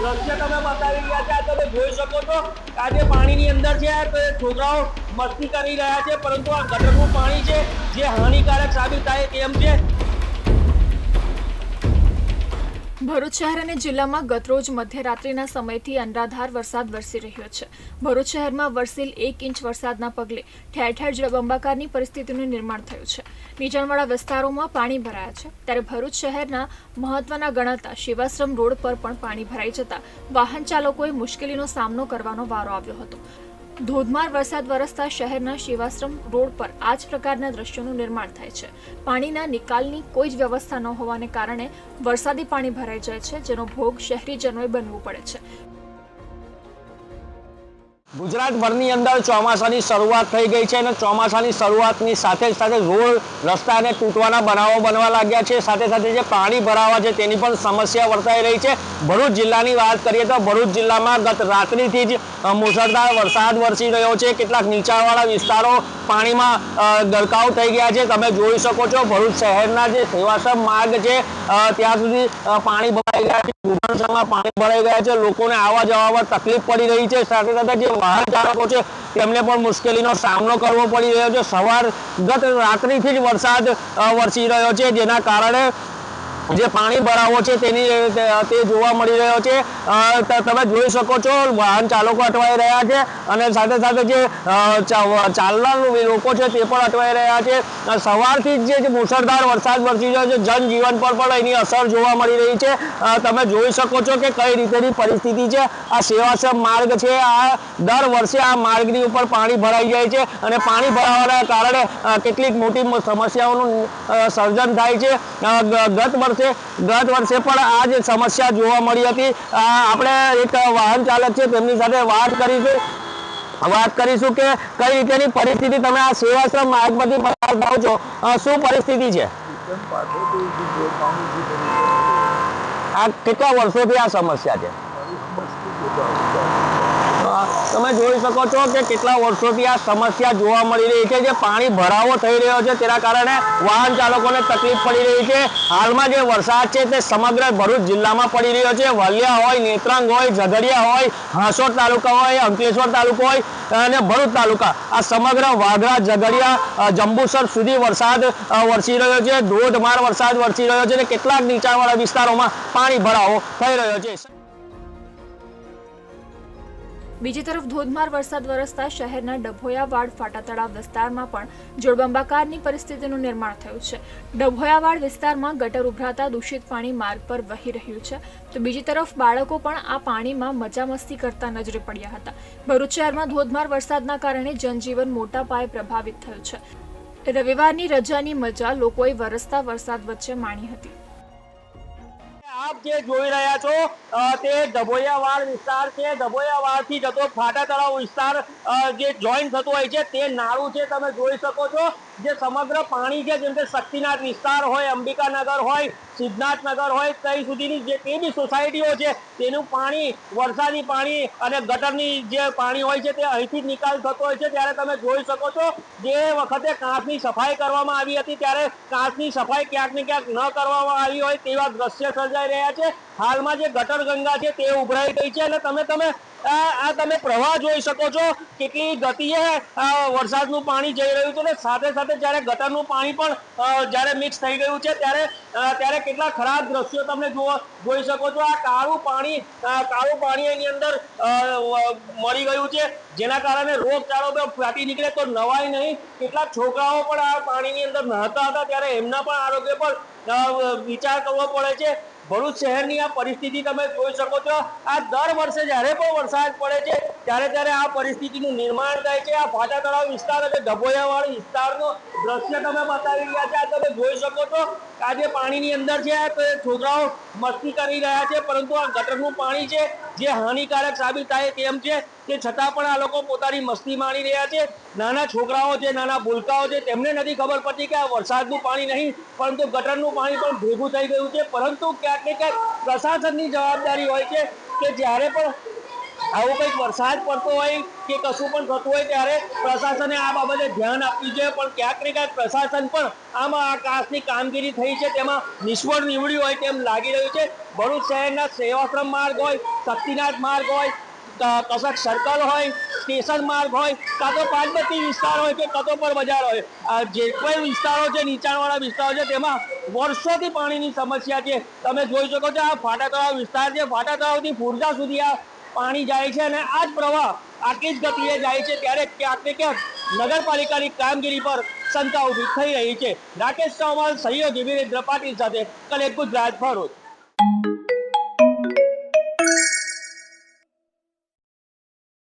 દ્રશ્ય તમે બતાવી રહ્યા છે, આ તમે જોઈ શકો છો આજે પાણીની અંદર છે છોકરાઓ મસ્તી કરી રહ્યા છે, પરંતુ આ ગટરનું પાણી છે, જે હાનિકારક સાબિત થાય તેમ છે. ભરૂચ શહેર અને જિલ્લામાં ગતરોજ મધ્યરાત્રિના સમયથી અનરાધાર વરસાદ વરસી રહ્યો છે. ભરૂચ શહેરમાં વરસેલ એક ઇંચ વરસાદના પગલે ઠેર ઠેર જળબંબાકારની પરિસ્થિતિનું નિર્માણ થયું છે. નીચાણવાળા વિસ્તારોમાં પાણી ભરાયા છે. ત્યારે ભરૂચ શહેરના મહત્વના ગણાતા શિવાશ્રમ રોડ પર પણ પાણી ભરાઈ જતા વાહન ચાલકોએ મુશ્કેલીનો સામનો કરવાનો વારો આવ્યો હતો. ધોધમાર વરસાદ વરસતા શહેરના શિવાશ્રમ રોડ પર આ જ પ્રકારના દ્રશ્યોનું નિર્માણ થાય છે. પાણીના નિકાલની કોઈ જ વ્યવસ્થા ન હોવાને કારણે વરસાદી પાણી ભરાઈ જાય છે, જેનો ભોગ શહેરીજનોએ બનવું પડે છે. ગુજરાતભરની અંદર ચોમાસાની શરૂઆત થઈ ગઈ છે અને ચોમાસાની શરૂઆતની સાથે સાથે રોડ રસ્તાને તૂટવાના બનાવો બનવા લાગ્યા છે. સાથે સાથે જે પાણી ભરાવા છે તેની પણ સમસ્યા વર્તાઈ રહી છે. ભરૂચ જિલ્લાની વાત કરીએ તો ભરૂચ જિલ્લામાં ગત રાત્રિથી જ મુશળધાર વરસાદ વરસી રહ્યો છે. કેટલાક નીચાણવાળા વિસ્તારો પાણીમાં ગરકાવ થઈ ગયા છે. તમે જોઈ શકો છો ભરૂચ શહેરના જે સેવાસમ માર્ગ છે ત્યાં સુધી પાણી ભરાઈ ગયા છે. પાણી ભરાઈ ગયા છે. લોકોને આવવા જવામાં તકલીફ પડી રહી છે. સાથે સાથે જે વાહન ચાલકો છે, તેમને પણ મુશ્કેલીનો સામનો કરવો પડી રહ્યો છે. સવાર ગત રાત્રિથી જ વરસાદ વરસી રહ્યો છે, જેના કારણે જે પાણી ભરાવો છે તેની, તે જોવા મળી રહ્યો છે. તમે જોઈ શકો છો, વાહન ચાલકો અટવાઈ રહ્યા છે અને સાથે સાથે જે ચાલનાર લોકો છે તે પણ અટવાઈ રહ્યા છે. સવારથી જ જે- જે મુશળધાર વરસાદ વરસી રહ્યો છે, જનજીવન પર પણ એની અસર જોવા મળી રહી છે. તમે જોઈ શકો છો કે કઈ રીતેની પરિસ્થિતિ છે. આ સેવાશ્રમ માર્ગ છે, આ દર વર્ષે આ માર્ગની ઉપર પાણી ભરાઈ જાય છે અને પાણી ભરાવાના કારણે કેટલીક મોટી સમસ્યાઓનું સર્જન થાય છે. ગત વર્ષે ગત વર્ષે પણ આ જ સમસ્યા જોવા મળી હતી. આપણે એક વાહન ચાલક છે, તેમની સાથે વાત કરીશું. વાત કરીશું કે કઈ રીતેની પરિસ્થિતિ તમે આ સેવાશ્રમ માર્ગમાંથી પસાર થાવ છો? શું પરિસ્થિતિ છે? આ કેટલા વર્ષોથી આ સમસ્યા છે? તમે જોઈ શકો છો કે કેટલા વર્ષોથી આ સમસ્યા જોવા મળી રહી છે. જે પાણી ભરાવો થઈ રહ્યો છે તેના કારણે વાહન ચાલકોને તકલીફ પડી રહી છે. હાલમાં જે વરસાદ છે તે સમગ્ર ભરૂચ જિલ્લામાં પડી રહ્યો છે. વલિયા હોય, નેત્રંગ હોય, ઝઘડિયા હોય હાંસોદ તાલુકા હોય, અંકલેશ્વર તાલુકો હોય અને ભરૂચ તાલુકા. આ સમગ્ર વાઘરા, ઝઘડિયા જંબુસર સુધી વરસાદ વરસી રહ્યો છે. ધોધમાર વરસાદ વરસી રહ્યો છે અને કેટલાક નીચાણવાળા વિસ્તારોમાં પાણી ભરાવો થઈ રહ્યો છે. બીજી તરફ ધોધમાર વરસાદ વરસતા શહેરના ડભોયાવાડ ફાટા તળાવ વિસ્તારમાં પણ જળબંબાકારની પરિસ્થિતિનું નિર્માણ થયું છે. ડભોયાવાડ વિસ્તારમાં ગટર ઉભરાતા દૂષિત પાણી માર્ગ પર વહી રહ્યું છે. તો બીજી તરફ બાળકો પણ આ પાણીમાં મજા મસ્તી કરતા નજરે પડ્યા હતા. ભરૂચ શહેરમાં ધોધમાર વરસાદના કારણે જનજીવન મોટા પાયે પ્રભાવિત થયું છે. રવિવારની રજાની મજા લોકોએ વરસતા વરસાદ વચ્ચે માણી હતી. જે જોઈ રહ્યા છો તે ડભોયાવાડ વિસ્તાર છે. ડભોયાવાડથી જતો ફાટા તળાવ વિસ્તાર જે જોઈન થતો હોય છે, તે નાળું છે, તમે જોઈ શકો છો. જે સમગ્ર પાણી છે, જેમ કે શક્તિનાથ વિસ્તાર હોય અંબિકાનગર હોય સિદ્ધનાથનગર હોય ત્યાં સુધીની જે તે બી સોસાયટીઓ છે, તેનું પાણી વરસાદી પાણી અને ગટરની જે પાણી હોય છે તે અહીંથી જ નિકાલ થતો હોય છે. ત્યારે તમે જોઈ શકો છો, જે વખતે કાંસની સફાઈ કરવામાં આવી હતી, ત્યારે કાંસની સફાઈ ક્યાંક ને ક્યાંક ન કરવામાં આવી હોય તેવા દ્રશ્ય સર્જાઈ રહ્યા છે. હાલમાં જે ગટર ગંગા છે તે ઉભરાઈ ગઈ છે અને તમે તમે આ તમે પ્રવાહ જોઈ શકો છો, કેટલી ગતિએ વરસાદનું પાણી જઈ રહ્યું છે ને સાથે સાથે જ્યારે ગટરનું પાણી પણ જ્યારે મિક્સ થઈ ગયું છે, ત્યારે ત્યારે કેટલા ખરાબ દ્રશ્યો તમે જોવા જોઈ શકો છો, આ કાળું પાણી કાળું પાણી એની અંદર મળી ગયું છે, જેના કારણે રોગચાળો ફાટી નીકળે તો નવાય નહીં. કેટલાક છોકરાઓ પણ આ પાણીની અંદર નહાતા હતા, ત્યારે એમના પણ આરોગ્ય પર વિચાર કરવો પડે છે. ભરૂચ શહેરની આ પરિસ્થિતિ તમે જોઈ શકો છો. આ દર વર્ષે જ્યારે પણ વરસાદ પડે છે, ત્યારે ત્યારે આ પરિસ્થિતિનું નિર્માણ થાય છે. આ ફાટા તળાવ વિસ્તાર અને ડભોયાવાળી વિસ્તારનો દ્રશ્ય તમે બતાવી રહ્યા છે. આ તમે જોઈ શકો છો આ જે પાણીની અંદર છે છોકરાઓ મસ્તી કરી રહ્યા છે, પરંતુ આ ગટરનું પાણી છે. જે હાનિકારક સાબિત થાય તેમ છે તે છતાં પણ આ લોકો પોતાની મસ્તી માણી રહ્યા છે. નાના છોકરાઓ છે, નાના ભૂલકાઓ છે, તેમને નથી ખબર પડતી કે આ વરસાદનું પાણી નહીં, પરંતુ ગટરનું પાણી પણ ભેગું થઈ ગયું છે. પરંતુ ક્યાંક ને ક્યાંક પ્રશાસનની જવાબદારી હોય છે કે જ્યારે પણ આવો કંઈક વરસાદ પડતો હોય કે કશું પણ થતું હોય ત્યારે પ્રશાસને આ બાબતે ધ્યાન આપવું જોઈએ. પણ ક્યાંક ને ક્યાંક પ્રશાસન પણ આમાં આ કાસની કામગીરી થઈ છે, તેમાં નિષ્ફળ નીવડ્યું હોય તેમ લાગી રહ્યું છે. ભરૂચ શહેરના સેવાશ્રમ માર્ગ હોય, શક્તિનાથ માર્ગ હોય કશક સર્કલ હોય, સ્ટેશન માર્ગ હોય, કાં તો પાંચબત્તી વિસ્તાર હોય કે કતોપર બજાર હોય. આ જે કોઈ વિસ્તારો છે, નીચાણવાળા વિસ્તારો છે, તેમાં વર્ષોથી પાણીની સમસ્યા છે. તમે જોઈ શકો છો, આ ફાટા તળાવ વિસ્તાર છે. ફાટા તળાવથી ફુરજા સુધી આ પાણી જાય છે અને આ જ પ્રવાહ આટલી જ ગતિએ જાય છે ત્યારે ક્યાંક ક્યાંક નગરપાલિકાની કામગીરી પર શંકા ઊભી થઈ રહી છે. રાકેશ ચૌહાણ, સહયોગી વિરેન્દ્ર પાટીલ સાથે કલેક્ટ ગુજરાત ભરૂચ.